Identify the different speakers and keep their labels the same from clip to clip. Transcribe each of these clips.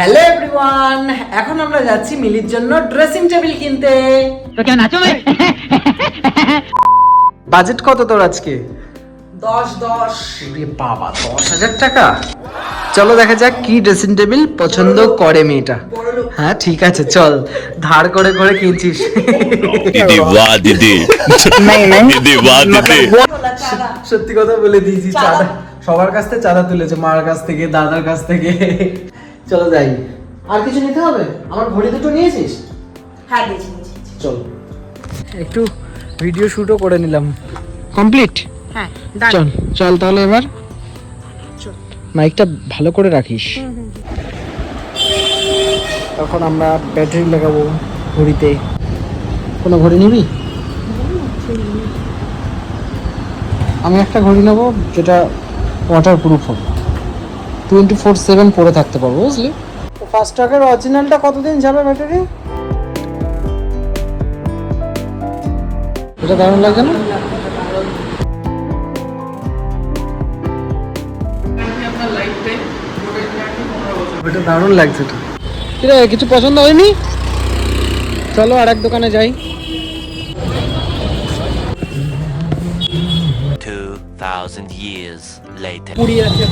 Speaker 1: Hello everyone এখন আমরা যাচ্ছি মিলির জন্য ড্রেসিং টেবিল কিনতে।
Speaker 2: তো কেন আছো
Speaker 1: বাজেট কত তোর আজকে?
Speaker 3: দশ দশ।
Speaker 1: রে বাবা দশ হাজার টাকা? চলো দেখা যাক কি ড্রেসিং টেবিল পছন্দ করে মেয়েটা। হ্যাঁ ঠিক আছে চল। ধার করে করে কিনছিস।
Speaker 4: দিদি বাহ দিদি। দিদি বাহ দিদি।
Speaker 1: সত্যি কথা বলে দিয়েছি চাঁদা সবার কাছ থেকে চাঁদা তুলেছে মার কাছ থেকে দাদার কাছ থেকে। চলো যাই। আর কিছু নিতে হবে? আমার ঘড়ি দুটো নিয়েছিস?
Speaker 3: হ্যাঁ দিয়েছি দিয়েছি।
Speaker 1: চল। একটু ভিডিও শুটও করে নিলাম। কমপ্লিট
Speaker 3: হ্যাঁ
Speaker 1: চল চল তাহলে এবার। মাইকটা ভালো করে রাখিস। তখন আমরা ব্যাটারি লাগাবো ঘড়িতে। কোনো ঘড়ি নিবি? আমি একটা ঘড়ি নেব যেটা ওয়াটার প্রুফ হবে। টোয়েন্টি ফোর সেভেন পরে থাকতে পারব বুঝলি? তো ফার্স্ট ট্রাকের অরিজিনালটা কতদিন যাবে ব্যাটারি এটা দারুণ লাগছে না? এটা দারুণ লাগছে তো। কিরে কিছু পছন্দ হয়নি? চলো আর এক দোকানে যাই।
Speaker 4: 2000 years. Later
Speaker 1: কুড়ি আছে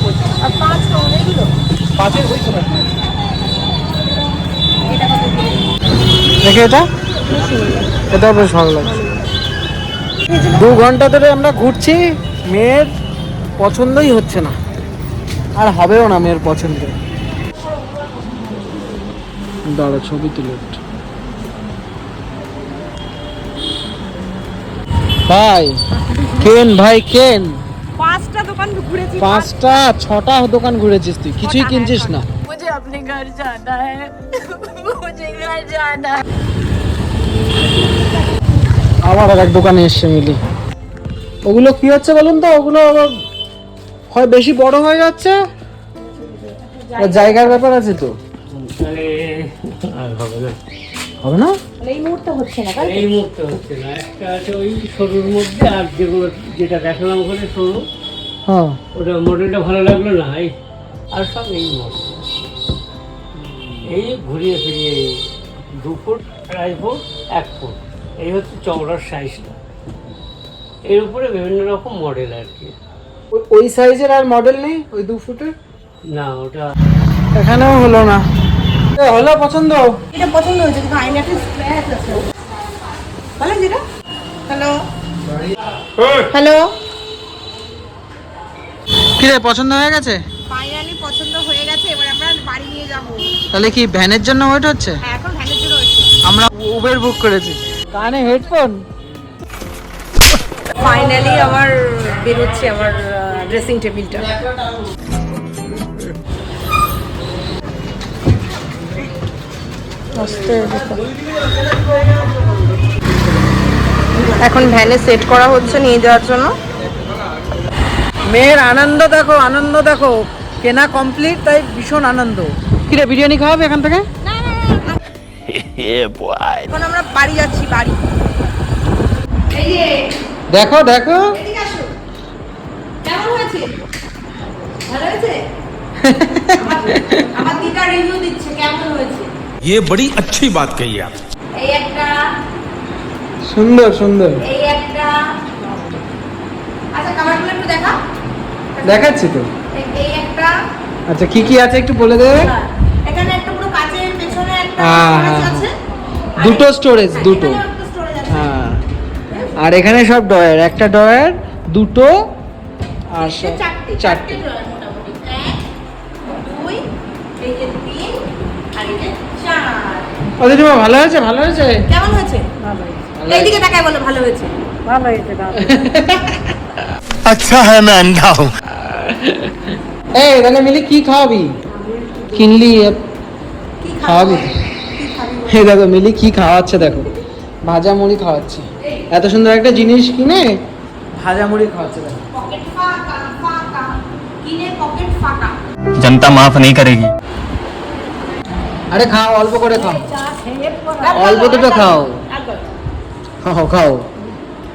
Speaker 3: পাঁচ এগুলো
Speaker 1: পাঁচের বই তো দেখে এটা? এটা বেশ ভালো লাগছে। দু ঘণ্টা ধরে আমরা ঘুরছি মেয়ের পছন্দই হচ্ছে না। আর হবেও না মেয়ের পছন্দ। দাঁড়া ছবি তুলে ভাই কেন ভাই কেন?
Speaker 3: পাঁচটা দোকান ঘুরেছি
Speaker 1: পাঁচটা ছটা দোকান ঘুরেছিস তুই কিছুই কিনছিস না
Speaker 3: मुझे अपने घर जाना है मुझे घर जाना है
Speaker 1: আবার আর এক দোকানে এসছে মিলি ওগুলো কি হচ্ছে বলুন তো ওগুলো আবার হয় বেশি বড় হয়ে যাচ্ছে আর জায়গার ব্যাপার আছে তো হবে না
Speaker 3: এই মুহূর্তে হচ্ছে না
Speaker 5: এই মুহূর্তে হচ্ছে না। একটা আছে ওই সরুর মধ্যে আর যেগুলো যেটা দেখালাম ওখানে সরু
Speaker 1: হ্যাঁ।
Speaker 5: ওটা মডেলটা ভালো লাগল না এই আর সব এই মডেল। এই ঘুরিয়ে ফিরিয়ে দু ফুট আড়াই ফুট এক ফুট। এই হচ্ছে চওড়ার সাইজটা এর উপরে বিভিন্ন রকম মডেল আর কি।
Speaker 1: ওই- ওই সাইজের আর মডেল নেই? ওই দু ফুটের?
Speaker 5: না ওটা
Speaker 1: এখানেও হলো না। হলো পছন্দ?
Speaker 3: এটা পছন্দ হয়েছে কিন্তু আইনাতে স্ক্র্যাচ আছে। ভালো যেটা। হ্যালো। হ্যালো।
Speaker 1: কিরে পছন্দ হয়ে গেছে?
Speaker 3: ফাইনালি পছন্দ হয়ে গেছে এবার আমরা বাড়ি নিয়ে যাব।
Speaker 1: তাহলে কি ভ্যানের জন্য ওয়েট হচ্ছে?
Speaker 3: হ্যাঁ এখন ভ্যানের জন্য হচ্ছে।
Speaker 1: আমরা উবের বুক করেছি। কানে হেডফোন
Speaker 3: ফাইনালি আমার বেরোচ্ছে আমার ড্রেসিং টেবিলটা এখন ভ্যানে সেট করা হচ্ছে নিয়ে যাওয়ার জন্য।
Speaker 1: মেয়ের আনন্দ দেখো আনন্দ দেখো। কেনা কমপ্লিট তাই ভীষণ আনন্দ। কিরে বিরিয়ানি খাওয়াবে এখান থেকে?
Speaker 3: এখন আমরা বাড়ি যাচ্ছি বাড়ি।
Speaker 1: দেখো দেখো।
Speaker 3: কেমন হয়েছে? ভালো হয়েছে? আমার দিদা রিভিউ দিচ্ছে কেমন হয়েছে?
Speaker 6: ये बड़ी अच्छी बात कही आप
Speaker 3: এই একটা
Speaker 1: সুন্দর সুন্দর
Speaker 3: এই একটা আচ্ছা কাভারগুলো একটু দেখা
Speaker 1: দেখাচ্ছি তো
Speaker 3: এই- এই একটা
Speaker 1: আচ্ছা কি কি আছে একটু বলে দেবে
Speaker 3: হ্যাঁ, এখানে একটা পুরো কাচের পেছনে একটা
Speaker 1: হ্যাঁ,
Speaker 3: storage
Speaker 1: হ্যাঁ,
Speaker 3: আছে আর
Speaker 1: দুটো
Speaker 3: এখানে-
Speaker 1: storage,
Speaker 3: হ্যাঁ,
Speaker 1: দুটো।
Speaker 3: এখানেও একটা storage আছে।
Speaker 1: হ্যাঁ আর এখানে সব ডয়ার একটা ডয়ার দুটো আর
Speaker 3: তিনটে,
Speaker 1: সব-
Speaker 3: চারটে চারটে
Speaker 1: চারটে
Speaker 3: drawer মোটামুটি এক দুই এই যে তিন আর এই যে চার
Speaker 1: ওদের জন্য ভালো হয়েছে ভালো হয়েছে
Speaker 3: কেমন হয়েছে এইদিকে তাকায় বলো ভালো হয়েছে
Speaker 6: अच्छा है मैं अंधा हूँ
Speaker 1: এই তাহলে মিলি কি খাওয়াবি কিনলি এ,
Speaker 3: কি
Speaker 1: খাওয়াবি
Speaker 3: খাবো কি খাবি
Speaker 1: এই দেখো মিলি কি খাওয়াচ্ছে দেখো ভাজা মুড়ি খাওয়াচ্ছে এত সুন্দর একটা জিনিস কিনে ভাজা মুড়ি খাওয়াচ্ছে দেখো
Speaker 3: পকেট ফাঁকা ফাঁকা কিনে পকেট ফাঁকা
Speaker 2: जनता माफ नहीं करेगी
Speaker 1: আরে খাও অল্প করে খাও। অল্প দুটো খাও। খাও খাও।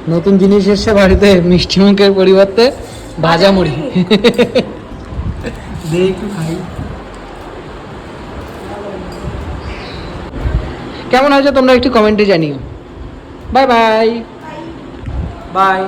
Speaker 1: নতুন জিনিস এসছে বাড়িতে মিষ্টি মুখের পরিবর্তে ভাজা মুড়ি। কেমন হয়েছে তোমরা একটু কমেন্টে জানিও। বাই। বাই। বাই।